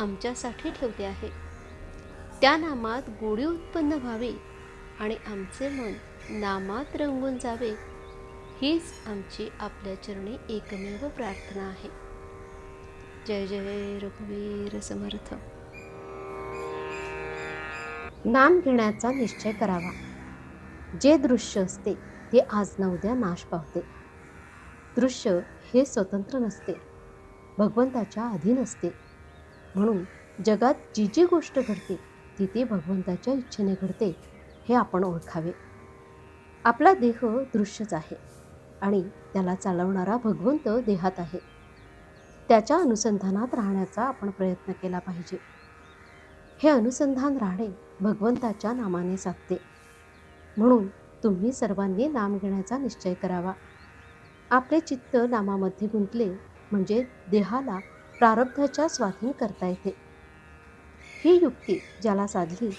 आमच्यासाठी ठेवले आहे. त्या नामात गोडी उत्पन्न व्हावी आणि आमचे मन नामात रंगून जावे हीच आमची आपल्या चरणी एकमेव प्रार्थना आहे. जय जय रघुवीर समर्थ. नाम घेण्याचा निश्चय करावा. जे दृश्य असते ते आज न उद्या नाश पावते. दृश्य हे स्वतंत्र नसते. भगवंताच्या अधीन असते. म्हणून जगात जी जी गोष्ट घडते ती ती भगवंताच्या इच्छेने घडते हे आपण ओळखावे. आपला देह दृश्यच आहे आणि त्याला चालवणारा भगवंत देहात आहे. त्याच्या अनुसंधानात राहण्याचा आपण प्रयत्न केला पाहिजे. हे अनुसंधान राहणे भगवंताच्या नामाने साधते म्हणून तुम्ही सर्वांनी नाम घेण्याचा निश्चय करावा. आपले चित्त नामामध्ये गुंतले म्हणजे देहाला प्रारब्धाच्या स्वाधीन करता येते. ही युक्ती ज्याला साधली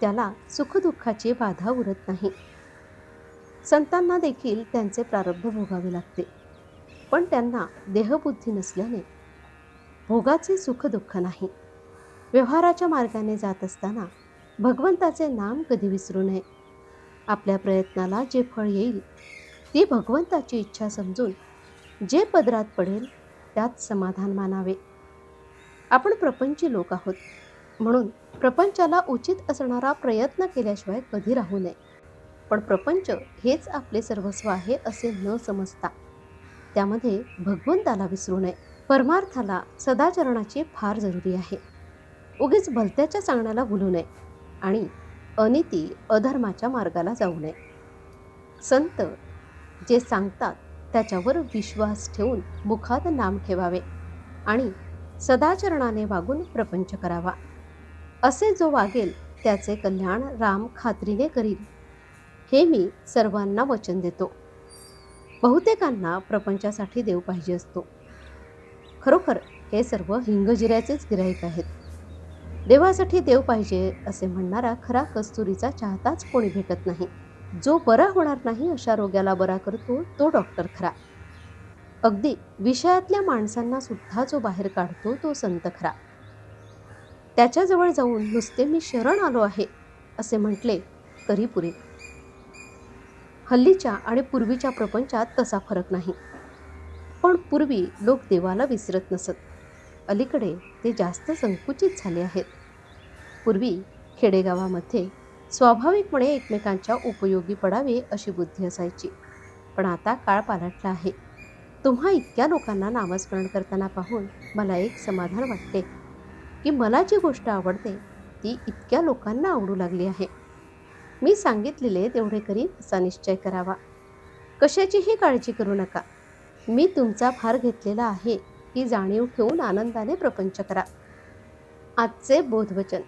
त्याला सुखदुःखाची बाधा उरत नाही. संतांना देखील त्यांचे प्रारब्ध भोगावे लागते. पण त्यांना देहबुद्धी नसल्याने भोगाचे सुखदुःख नाही. व्यवहाराच्या मार्गाने जात असताना भगवंताचे नाम कधी विसरू नये. आपल्या प्रयत्नाला जे फळ येईल ती भगवंताची इच्छा समजून जे पदरात पडेल त्यात समाधान मानावे. आपण प्रपंची लोक आहोत. म्हणून प्रपंचाला उचित असणारा प्रयत्न केल्याशिवाय कधी राहू नये. पण प्रपंच हेच आपले सर्वस्व आहे असे न समजता. त्यामध्ये भगवंताला विसरू नये. परमार्थाला सदाचरणाची फार जरुरी आहे. उगीच भलत्याच्या सांगण्याला भुलू नये आणि अनिती अधर्माच्या मार्गाला जाऊ नये. संत जे सांगतात त्याच्यावर विश्वास ठेवून मुखात नाम ठेवावे आणि सदाचरणाने वागून प्रपंच करावा. असे जो वागेल त्याचे कल्याण राम खात्रीने करील. हे मी सर्वांना वचन देतो. बहुतेकांना प्रपंचासाठी देव पाहिजे असतो. खरोखर हे सर्व हिंगजिऱ्याचेच गिराईक आहेत. देवासाठी देव पाहिजे असे म्हणणारा खरा कस्तुरीचा चाहताच कोणी भेटत नाही. जो बरा होणार नाही अशा रोग्याला बरा करतो तो डॉक्टर खरा. अगदी विषयातल्या माणसांना सुद्धा जो बाहेर काढतो तो संत खरा. त्याच्याजवळ जाऊन नुसते मी शरण आलो आहे असे म्हटले तरी पुरे. हल्लीच्या आणि पूर्वीच्या प्रपंचात तसा फरक नाही. पण पूर्वी लोक देवाला विसरत नसत. अलीकडे ते जास्त संकुचित झाले आहेत. पूर्वी खेडेगावामध्ये स्वाभाविकपणे एकमेकांच्या उपयोगी पडावे अशी बुद्धी असायची. पण आता काळ पालटला आहे. तुम्हा इतक्या लोकांना नामस्मरण करताना पाहून मला एक समाधान वाटते. की मला जी गोष्ट आवडते ती इतक्या लोकांना आवडू लागली आहे. मी सांगितलेले तेवढे करीन असा निश्चय करावा. कशाचीही काळजी करू नका. मी तुमचा भार घेतलेला आहे ही जाणीव ठेवून आनंदाने प्रपंच करा. आजचे बोधवचन.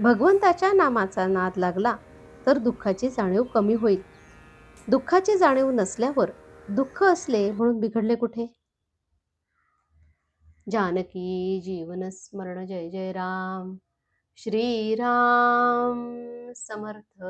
भगवंताच्या नामाचा नाद लागला तर दुःखाची जाणीव कमी होईल. दुःखाची जाणीव नसल्यावर दुःख असले म्हणून बिघडले कुठे? जानकी जीवन स्मरण जय जय राम. श्रीराम समर्थ.